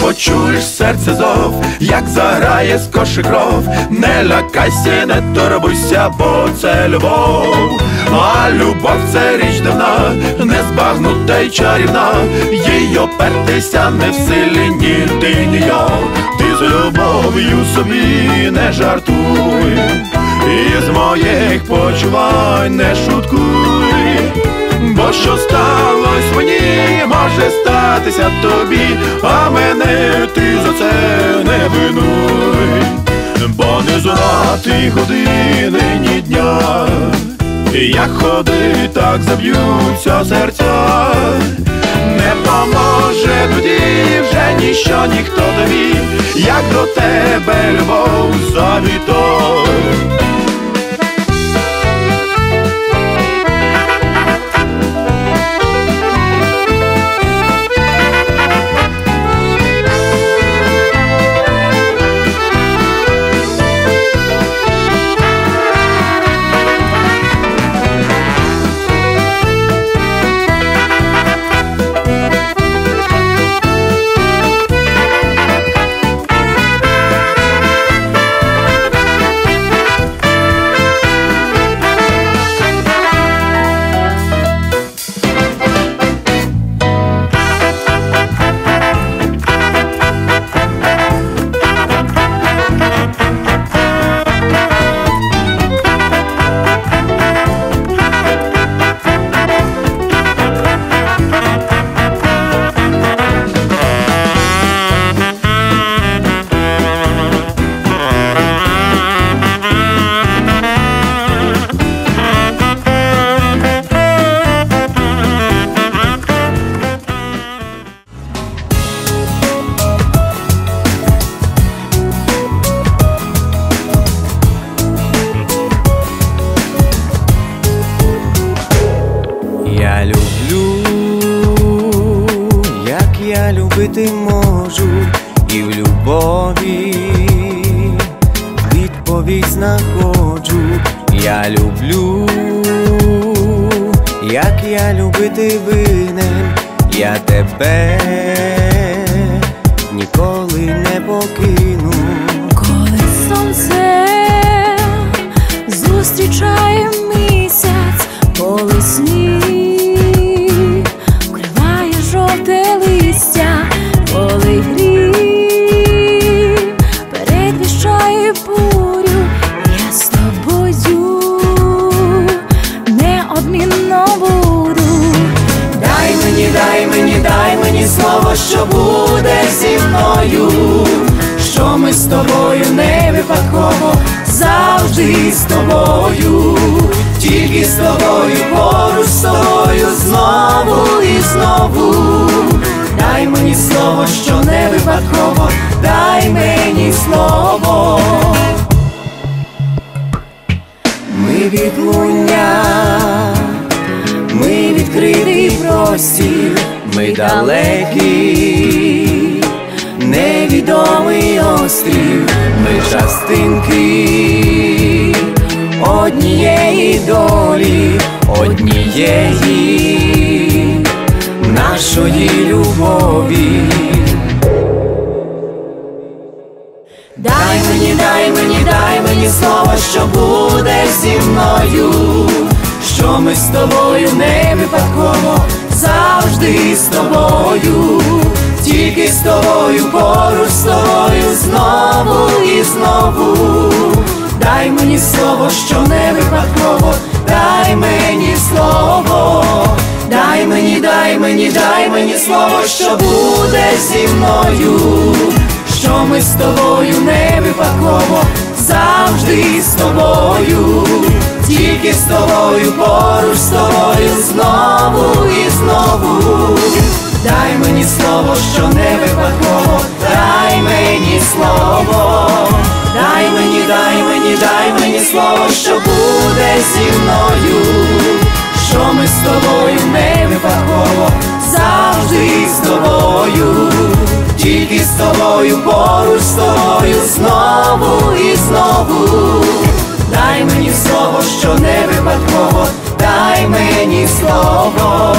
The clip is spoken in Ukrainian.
почуєш серце зов, як заграє скоши кров, не лякайся, не турбуйся, бо це любов, а любов це річ давна, не збагнута й чарівна, їй опертися не в силі ні ти, ні я. Ти з любов'ю собі не жартуй, і з моїх почувань не шуткуй, бо що сталося мені, може статися тобі, а мене ти за це не винуй, бо не знати години ні дня. Як ходи, так заб'ються серця, не поможе тоді вже ніщо, ніхто тобі, як до тебе любов завітой. Любити можу, і в любові відповідь знаходжу. Я люблю, як я любити винен, я тебе ніколи не покину. Коли сонце зустрічає місяць, коли сніг бурю, я з тобою неодмінно буду. Дай мені, дай мені, дай мені слово, що буде зі мною, що ми з тобою не випадково, завжди з тобою, тільки з тобою, поруч з тобою, знову і знову. Дай мені слово, що не випадково, дай мені слово. Простір, ми далекий, невідомий острів, ми частинки однієї долі, однієї нашої любові. Дай мені, дай мені, дай мені слово, що буде зі мною, що ми з тобою не випадково, завжди з тобою, тільки з тобою, поруч з тобою, знову і знову. Дай мені слово, що не випадково, дай мені слово, дай мені, дай мені, дай мені слово, що буде зі мною що ми з тобою не випадково, завжди з тобою, тільки з тобою, поруч з тобою, знову і знову. Дай мені слово, що не випадково, дай мені слово, дай мені, дай мені, дай мені слово, що буде зі мною, що ми з тобою не випадково, завжди з тобою. Тільки з тобою, поруч з тобою, знову і знову що не випадково, дай мені слово.